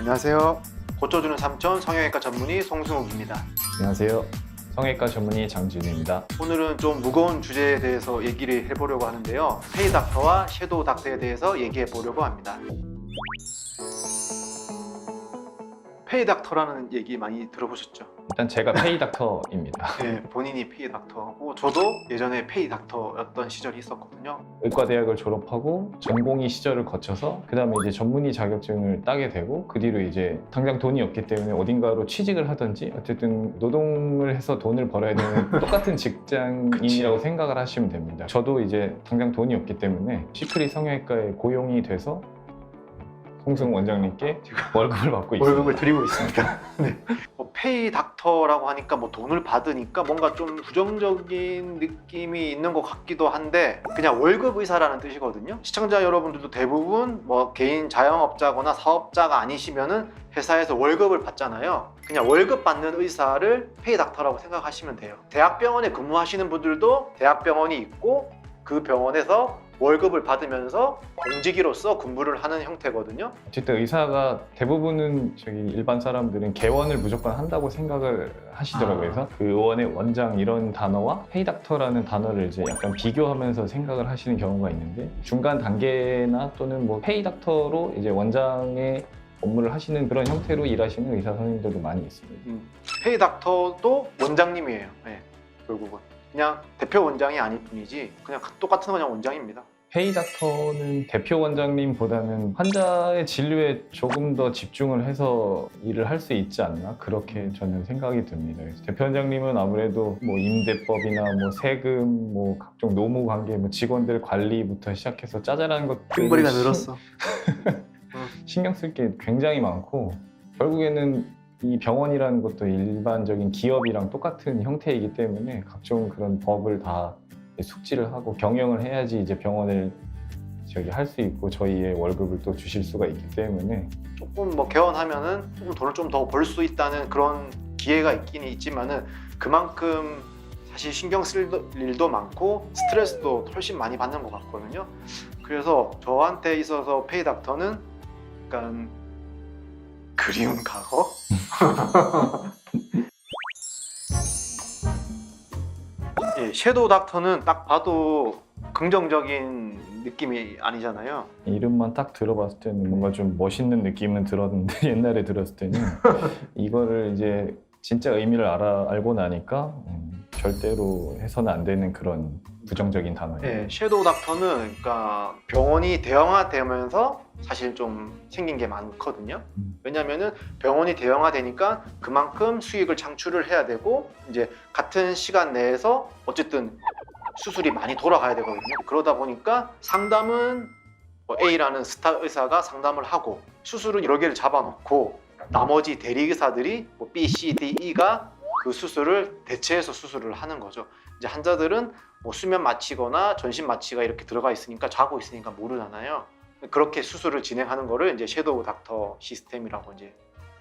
안녕하세요. 고쳐주는 삼촌 성형외과 전문의 송승욱입니다. 안녕하세요. 성형외과 전문의 장진우입니다. 오늘은 좀 무거운 주제에 대해서 얘기를 해보려고 하는데요. 페이 닥터와 섀도우 닥터에 대해서 얘기해 보려고 합니다. 페이 닥터라는 얘기 많이 들어보셨죠? 일단 제가 페이 닥터입니다. 네, 본인이 페이 닥터고 저도 예전에 페이 닥터였던 시절이 있었거든요. 의과대학을 졸업하고 전공의 시절을 거쳐서 그 다음에 이제 전문의 자격증을 따게 되고 그 뒤로 이제 당장 돈이 없기 때문에 어딘가로 취직을 하든지 어쨌든 노동을 해서 돈을 벌어야 되는 똑같은 직장인이라고 생각을 하시면 됩니다. 저도 이제 당장 돈이 없기 때문에 시크릿 성형외과에 고용이 돼서 송승 원장님께 월급을 받고 있습니다. 월급을 드리고 있습니다. 네. 뭐 페이 닥터라고 하니까 뭐 돈을 받으니까 뭔가 좀 부정적인 느낌이 있는 것 같기도 한데 그냥 월급 의사라는 뜻이거든요. 시청자 여러분들도 대부분 뭐 개인 자영업자거나 사업자가 아니시면은 회사에서 월급을 받잖아요. 그냥 월급 받는 의사를 페이 닥터라고 생각하시면 돼요. 대학병원에 근무하시는 분들도 대학병원이 있고 그 병원에서 월급을 받으면서 공직이로서 근무를 하는 형태거든요. 어쨌든 의사가 대부분은 저기 일반 사람들은 개원을 무조건 한다고 생각을 하시더라고요. 아. 그래서 그 의원의 원장 이런 단어와 페이닥터라는 단어를 이제 약간 비교하면서 생각을 하시는 경우가 있는데 중간 단계나 또는 뭐 페이닥터로 이제 원장의 업무를 하시는 그런 형태로 일하시는 의사 선생님들도 많이 있습니다. 음, 페이 닥터도 원장님이에요. 네, 결국은 그냥 대표 원장이 아닐 뿐이지 그냥 똑같은 그냥 원장입니다. 페이닥터는 대표 원장님보다는 환자의 진료에 조금 더 집중을 해서 일을 할 수 있지 않나 그렇게 저는 생각이 듭니다. 그래서 대표 원장님은 아무래도 뭐 임대법이나 뭐 세금, 뭐 각종 노무 관계, 뭐 직원들 관리부터 시작해서 짜잘한 것들 끈머리가 늘었어. 신경 쓸 게 굉장히 많고 결국에는 이 병원이라는 것도 일반적인 기업이랑 똑같은 형태이기 때문에 각종 그런 법을 다 숙지를 하고 경영을 해야지 이제 병원을 저기 할 수 있고 저희의 월급을 또 주실 수가 있기 때문에 조금 뭐 개원하면은 조금 돈을 좀 더 벌 수 있다는 그런 기회가 있긴 있지만은 그만큼 사실 신경 쓸 일도 많고 스트레스도 훨씬 많이 받는 것 같거든요. 그래서 저한테 있어서 페이 닥터는 약간 그리운 과거? 예, 섀도우 닥터는 딱 봐도 긍정적인 느낌이 아니잖아요. 이름만 딱 들어봤을 때는 뭔가 좀 멋있는 느낌은 들었는데 옛날에 들었을 때는 이거를 이제 진짜 의미를 알아 알고 나니까 음, 절대로 해서는 안 되는 그런 부정적인 단어예요. 네, 섀도우 닥터는 그러니까 병원이 대형화되면서 사실 좀 생긴 게 많거든요. 음. 왜냐면은 병원이 대형화되니까 그만큼 수익을 창출을 해야 되고 이제 같은 시간 내에서 어쨌든 수술이 많이 돌아가야 되거든요. 그러다 보니까 상담은 뭐 A라는 스타 의사가 상담을 하고 수술은 여러 개를 잡아놓고 나머지 대리 의사들이 뭐 B, C, D, E가 그 수술을 대체해서 수술을 하는 거죠. 이제 환자들은 뭐 수면 마취거나 전신 마취가 이렇게 들어가 있으니까 자고 있으니까 모르잖아요. 그렇게 수술을 진행하는 거를 이제 섀도우 닥터 시스템이라고 이제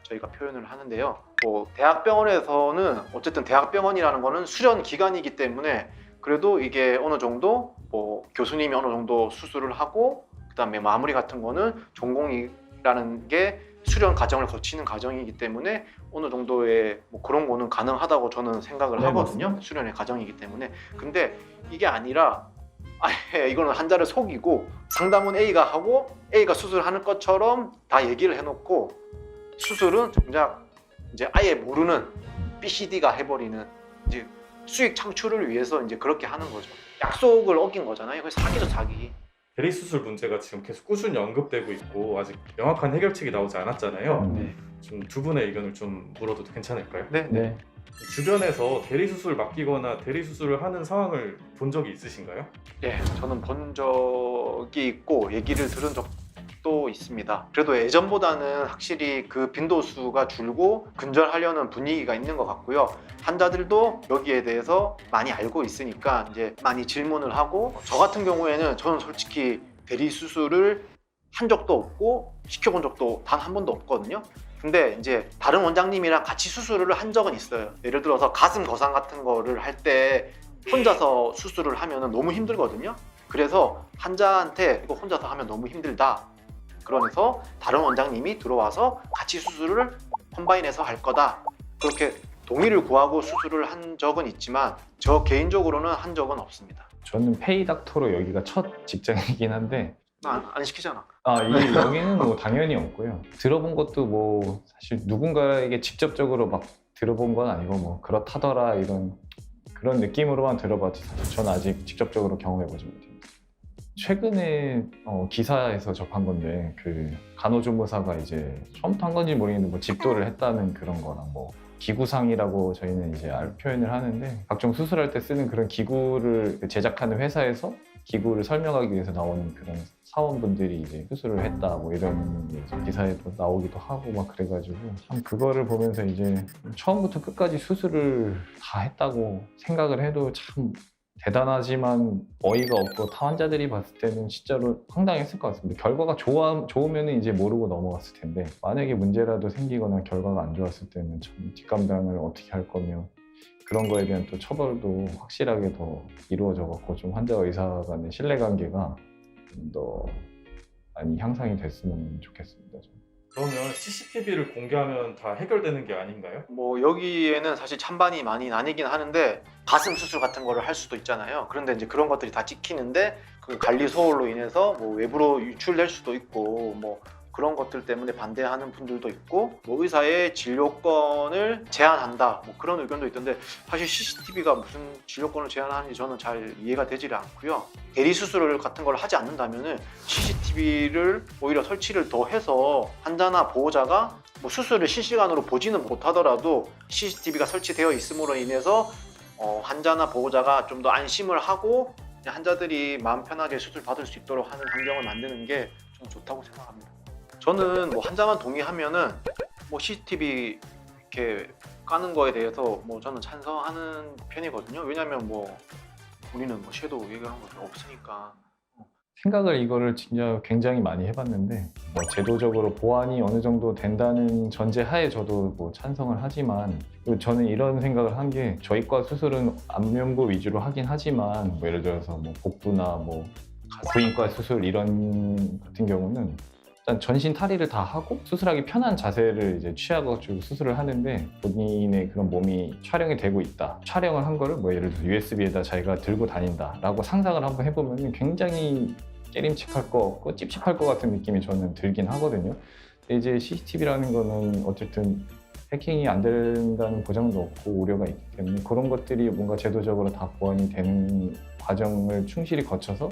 저희가 표현을 하는데요. 뭐 대학병원에서는 어쨌든 대학병원이라는 거는 수련 기간이기 때문에 그래도 이게 어느 정도 뭐 교수님이 어느 정도 수술을 하고 그다음에 마무리 같은 거는 전공이라는 게 수련 과정을 거치는 과정이기 때문에 어느 정도의 뭐 그런 거는 가능하다고 저는 생각을 네, 하거든요. 수련의 과정이기 때문에. 근데 이게 아니라 아예 이거는 환자를 속이고 상담은 A가 하고 A가 수술하는 것처럼 다 얘기를 해놓고 수술은 정작 이제 아예 모르는 B, C, D가 해버리는 이제 수익 창출을 위해서 이제 그렇게 하는 거죠. 약속을 어긴 거잖아요. 그래서 사기죠 사기. 대리 수술 문제가 지금 계속 꾸준히 언급되고 있고 아직 명확한 해결책이 나오지 않았잖아요. 음. 네. 좀 두 분의 의견을 좀 물어도 괜찮을까요? 네. 네. 주변에서 대리 수술 맡기거나 대리 수술을 하는 상황을 본 적이 있으신가요? 예, 저는 본 적이 있고 얘기를 들은 적 도 있습니다. 그래도 예전보다는 확실히 그 빈도수가 줄고 근절하려는 분위기가 있는 것 같고요. 환자들도 여기에 대해서 많이 알고 있으니까 이제 많이 질문을 하고 저 같은 경우에는 저는 솔직히 대리 수술을 한 적도 없고 시켜본 적도 단 한 번도 없거든요. 근데 이제 다른 원장님이랑 같이 수술을 한 적은 있어요. 예를 들어서 가슴 거상 같은 거를 할 때 혼자서 수술을 하면 너무 힘들거든요. 그래서 환자한테 이거 혼자서 하면 너무 힘들다. 그러면서 다른 원장님이 들어와서 같이 수술을 컴바인해서 할 거다. 그렇게 동의를 구하고 수술을 한 적은 있지만 저 개인적으로는 한 적은 없습니다. 저는 페이닥터로 여기가 첫 직장이긴 한데 나 안, 안 시키잖아. 아, 이 여기는 뭐 당연히 없고요. 들어본 것도 뭐 사실 누군가에게 직접적으로 막 들어본 건 아니고 뭐 그렇다더라 이런 그런 느낌으로만 들어봤지 사실 전 아직 직접적으로 경험해 보지 못했습니다. 최근에 어, 기사에서 접한 건데 그 간호조무사가 이제 처음부터 한 건지 모르겠는데 뭐 집도를 했다는 그런 거랑 뭐 기구상이라고 저희는 이제 알- 표현을 하는데 각종 수술할 때 쓰는 그런 기구를 제작하는 회사에서 기구를 설명하기 위해서 나오는 그런 사원분들이 이제 수술을 했다 뭐 이런 기사에도 나오기도 하고 막 그래가지고 참 그거를 보면서 이제 처음부터 끝까지 수술을 다 했다고 생각을 해도 참 대단하지만 어이가 없고 타 환자들이 봤을 때는 진짜로 황당했을 것 같습니다. 결과가 좋아, 좋으면 이제 모르고 넘어갔을 텐데 만약에 문제라도 생기거나 결과가 안 좋았을 때는 참 뒷감당을 어떻게 할 거며 그런 거에 대한 또 처벌도 확실하게 더 이루어져 갖고 좀 환자 의사 간의 신뢰관계가 좀 더 많이 향상이 됐으면 좋겠습니다. 좀. 그러면 CCTV를 공개하면 다 해결되는 게 아닌가요? 뭐 여기에는 사실 찬반이 많이 나뉘긴 하는데 가슴 수술 같은 거를 할 수도 있잖아요. 그런데 이제 그런 것들이 다 찍히는데 그 관리 소홀로 인해서 뭐 외부로 유출될 수도 있고 뭐 그런 것들 때문에 반대하는 분들도 있고 뭐 의사의 진료권을 제한한다 뭐 그런 의견도 있던데 사실 CCTV가 무슨 진료권을 제한하는지 저는 잘 이해가 되지 를 않고요. 대리 수술 같은 걸 하지 않는다면은 CCTV 를 오히려 설치를 더 해서 환자나 보호자가 뭐 수술을 실시간으로 보지는 못하더라도 CCTV가 설치되어 있음으로 인해서 어, 환자나 보호자가 좀 더 안심을 하고 환자들이 마음 편하게 수술 받을 수 있도록 하는 환경을 만드는 게 좀 좋다고 생각합니다. 저는 뭐 환자만 동의하면은 뭐 CCTV 이렇게 까는 거에 대해서 뭐 저는 찬성하는 편이거든요. 왜냐하면 뭐 우리는 뭐 섀도우 얘기하는 거 없으니까 생각을 이거를 진짜 굉장히 많이 해봤는데 뭐 제도적으로 보완이 어느 정도 된다는 전제하에 저도 뭐 찬성을 하지만 저는 이런 생각을 한 게 저희과 수술은 안면부 위주로 하긴 하지만 뭐 예를 들어서 뭐 복부나 뭐 부인과 수술 이런 같은 경우는 일단 전신 탈의를 다 하고 수술하기 편한 자세를 이제 취해가지고 수술을 하는데 본인의 그런 몸이 촬영이 되고 있다. 촬영을 한 거를 뭐 예를 들어서 USB에다 자기가 들고 다닌다라고 상상을 한번 해보면 굉장히 깨림칙할 거 없고 찝찝할 것 같은 느낌이 저는 들긴 하거든요. 근데 이제 CCTV라는 거는 어쨌든 해킹이 안 된다는 보장도 없고 우려가 있기 때문에 그런 것들이 뭔가 제도적으로 다 보완이 되는 과정을 충실히 거쳐서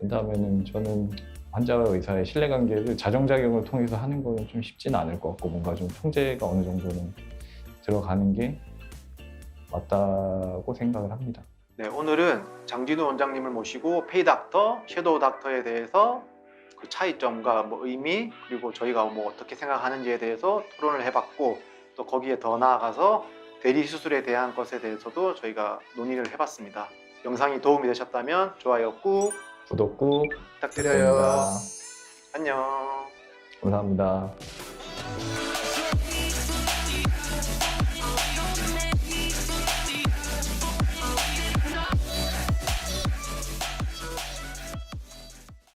그다음에는 저는 환자와 의사의 신뢰관계를 자정작용을 통해서 하는 거는 좀 쉽지는 않을 것 같고 뭔가 좀 통제가 어느 정도는 들어가는 게 맞다고 생각을 합니다. 네, 오늘은 장진우 원장님을 모시고 페이닥터, 섀도우 닥터에 대해서 그 차이점과 뭐 의미 그리고 저희가 뭐 어떻게 생각하는지에 대해서 토론을 해봤고 또 거기에 더 나아가서 대리 수술에 대한 것에 대해서도 저희가 논의를 해봤습니다. 영상이 도움이 되셨다면 좋아요 꾹 구독 꾹 부탁드려요. 부탁드립니다. 안녕. 감사합니다.